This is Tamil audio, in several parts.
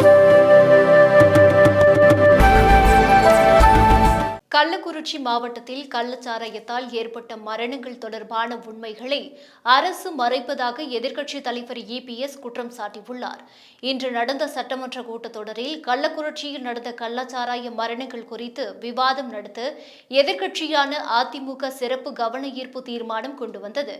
Thank you. கள்ளக்குறிச்சி மாவட்டத்தில் கள்ளச்சாராயத்தால் ஏற்பட்ட மரணங்கள் தொடர்பான உண்மைகளை அரசு மறைப்பதாக எதிர்க்கட்சித் தலைவர் இபிஎஸ் குற்றம் சாட்டியுள்ளார். இன்று நடந்த சட்டமன்ற கூட்டத்தொடரில் கள்ளக்குறிச்சியில் நடந்த கள்ளச்சாராய மரணங்கள் குறித்து விவாதம் நடத்த எதிர்க்கட்சியான அதிமுக சிறப்பு கவன ஈர்ப்பு தீர்மானம் கொண்டு வந்தது.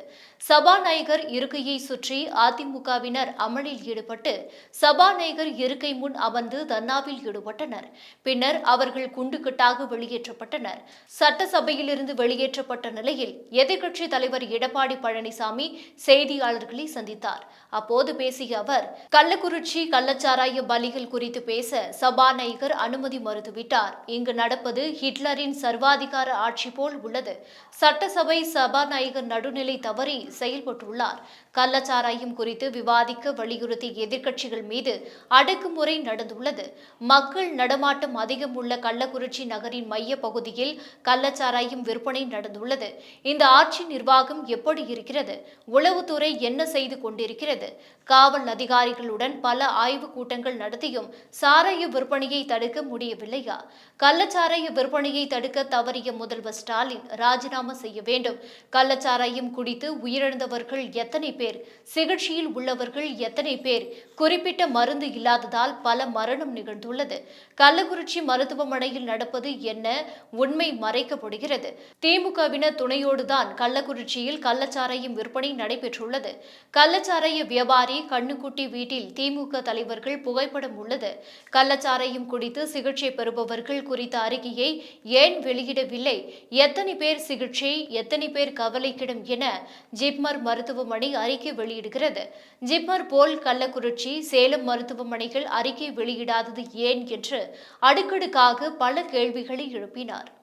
சபாநாயகர் இருக்கையை சுற்றி அதிமுகவினர் அமளியில் ஈடுபட்டு சபாநாயகர் இருக்கை முன் அமர்ந்து தன்னாவில் ஈடுபட்டனர். பின்னர் அவர்கள் குண்டுகட்டாக வெளியேற்றப்பட்டனர். செய்யப்பட்டனர் சட்டசபையிலிருந்து வெளியேற்றப்பட்ட நிலையில் எதிர்க்கட்சி தலைவர் எடப்பாடி பழனிசாமி செய்தியாளர்களை சந்தித்தார். அப்போது பேசிய அவர் கள்ளக்குறிச்சி கள்ளச்சாராய பலிகள் குறித்து பேச சபாநாயகர் அனுமதி மறுத்துவிட்டார். இங்கு நடப்பது ஹிட்லரின் சர்வாதிகார ஆட்சி போல் உள்ளது. சட்டசபை சபாநாயகர் நடுநிலை தவறி செயல்பட்டுள்ளார். கள்ளச்சாராயம் குறித்து விவாதிக்க வலியுறுத்திய எதிர்க்கட்சிகள் மீது அடக்குமுறை நடந்துள்ளது. மக்கள் நடமாட்டம் அதிகம் உள்ள கள்ளக்குறிச்சி நகரின் மைய பகுதியில் கள்ளச்சாராயம் விற்பனை நடந்துள்ளது. இந்த ஆட்சி நிர்வாகம் எப்படி இருக்கிறது? உளவுத்துறை என்ன செய்து கொண்டிருக்கிறது? காவல் அதிகாரிகளுடன் பல ஆய்வு கூட்டங்கள் நடத்தியும் சாராய விற்பனையை தடுக்க முடியவில்லையா? கள்ளச்சாராய விற்பனையை தடுக்க தவறிய முதல்வர் ஸ்டாலின் ராஜினாமா செய்ய வேண்டும். கள்ளச்சாராயம் குடித்து உயிரிழந்தவர்கள் எத்தனை பேர்? சிகிச்சையில் உள்ளவர்கள் எத்தனை பேர்? குறிப்பிட்ட மருந்து இல்லாததால் பல மரணம் நிகழ்ந்துள்ளது. கள்ளக்குறிச்சி மருத்துவமனையில் நடப்பது என்ன? உண்மை மறைக்கப்படுகிறது. திமுகவினர் துணையோடுதான் கள்ளக்குறிச்சியில் கள்ளச்சாராயம் விற்பனை நடைபெற்றுள்ளது. கள்ளச்சாராய வியாபாரி கண்ணுக்குட்டி வீட்டில் திமுக தலைவர்கள் புகைப்படம் உள்ளது. கள்ளச்சாராயம் குடித்து சிகிச்சை பெறுபவர்கள் குறித்த அறிக்கையை ஏன் வெளியிடவில்லை? எத்தனை பேர் சிகிச்சை எத்தனை பேர் கவலைக்கிடம் என ஜிப்மர் மருத்துவமனை அறிக்கை வெளியிடுகிறது. ஜிப்மர் போல் கள்ளக்குறிச்சி சேலம் மருத்துவமனைகள் அறிக்கை வெளியிடாதது ஏன் என்று அடுக்கடுக்காக பல கேள்விகளை எழுப்பினார். here